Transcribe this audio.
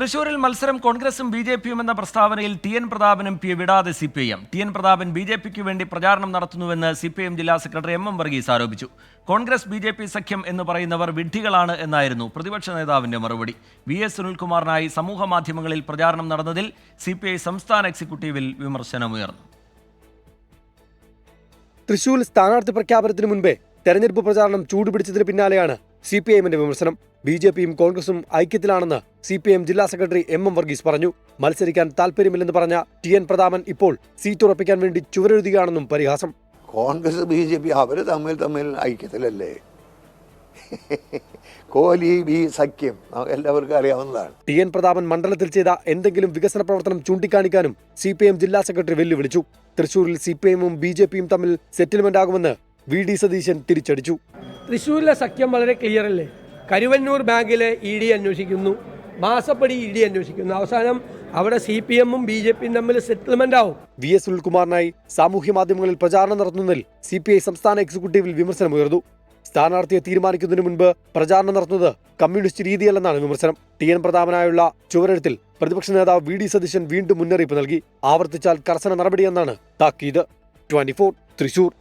തൃശൂരിൽ മത്സരം കോൺഗ്രസും ബി ജെ പിയും എന്ന പ്രസ്താവനയിൽ ടി എൻ പ്രതാപനും പി വിടാതെ C P I M. T N Prathapan B J പിക്ക് വേണ്ടി പ്രചാരണം നടത്തുന്നുവെന്ന് സി പി എം ജില്ലാ സെക്രട്ടറി എം എം വർഗീസ് ആരോപിച്ചു. കോൺഗ്രസ് ബി ജെ പി സഖ്യം എന്ന് പറയുന്നവർ വിഡ്ഢികളാണ് എന്നായിരുന്നു പ്രതിപക്ഷ നേതാവിന്റെ മറുപടി. വി എസ് സുനിൽകുമാറിനായി സമൂഹ മാധ്യമങ്ങളിൽ പ്രചാരണം നടന്നതിൽ സി പി ഐ സംസ്ഥാന എക്സിക്യൂട്ടീവിൽ വിമർശനമുയർന്നു. തൃശൂർ സ്ഥാനാർത്ഥി പ്രഖ്യാപനത്തിന് മുൻപേ തെരഞ്ഞെടുപ്പ് പ്രചാരണം ചൂടുപിടിച്ചതിന് പിന്നാലെയാണ് സി പി ഐഎമ്മിന്റെ വിമർശനം ബി ജെ പിയും കോൺഗ്രസും ഐക്യത്തിലാണെന്ന് സി പി എം ജില്ലാ സെക്രട്ടറി എം എം വർഗീസ് പറഞ്ഞു. മത്സരിക്കാൻ താല്പര്യമില്ലെന്ന് പറഞ്ഞ ടി എൻ പ്രതാപൻ ഇപ്പോൾ സീറ്റ് ഉറപ്പിക്കാൻ വേണ്ടി ചുവരെഴുതുകയാണെന്നും പരിഹാസം. കോൺഗ്രസ് ബി ജെ പി അവർ തമ്മിൽ തമ്മിൽ ഐക്യത്തിലല്ലേ? കോലി ബി സഖ്യം എല്ലാവർക്കും അറിയാവുന്നതാണ്. ടി എൻ പ്രതാപൻ മണ്ഡലത്തിൽ ചെയ്ത എന്തെങ്കിലും വികസന പ്രവർത്തനം ചൂണ്ടിക്കാണിക്കാനും സി പി എം ജില്ലാ സെക്രട്ടറി വെല്ലുവിളിച്ചു. തൃശൂരിൽ സി പി എമ്മും ബി ജെ പിയും തമ്മിൽ സെറ്റിൽമെന്റ് ആകുമെന്ന് വി ഡി സതീശൻ തിരിച്ചടിച്ചു. തൃശ്ശൂരിലെ സഖ്യം വളരെ ക്ലിയർ അല്ലേ? കരുവന്നൂർ ബാങ്കിലെ ഇ ഡി അന്വേഷിക്കുന്നു. മാസപ്പടി ഇ ഡി അന്വേഷിക്കുന്നു. അവസാനം അവിടെ സി പി എമ്മും ബി ജെ പിയും തമ്മിൽ സെറ്റിൽമെന്റ് ആവും. വി എസ് സുനിൽകുമാറിനായി സാമൂഹ്യ മാധ്യമങ്ങളിൽ പ്രചാരണം നടത്തുന്നതിൽ സി പി ഐ സംസ്ഥാന എക്സിക്യൂട്ടീവിൽ വിമർശനമുയർന്നു സ്ഥാനാർത്ഥിയെ തീരുമാനിക്കുന്നതിന് മുൻപ് പ്രചാരണം നടത്തുന്നത് കമ്മ്യൂണിസ്റ്റ് രീതിയല്ലെന്നാണ് വിമർശനം. ടി എൻ പ്രതാപനായുള്ള ചുവരെഴുത്തിൽ പ്രതിപക്ഷ നേതാവ് വി ഡി സതീശൻ വീണ്ടും മുന്നറിയിപ്പ് നൽകി. ആവർത്തിച്ചാൽ കർശന നടപടിയെന്നാണ് താക്കീത്. ട്വന്റി തൃശൂർ.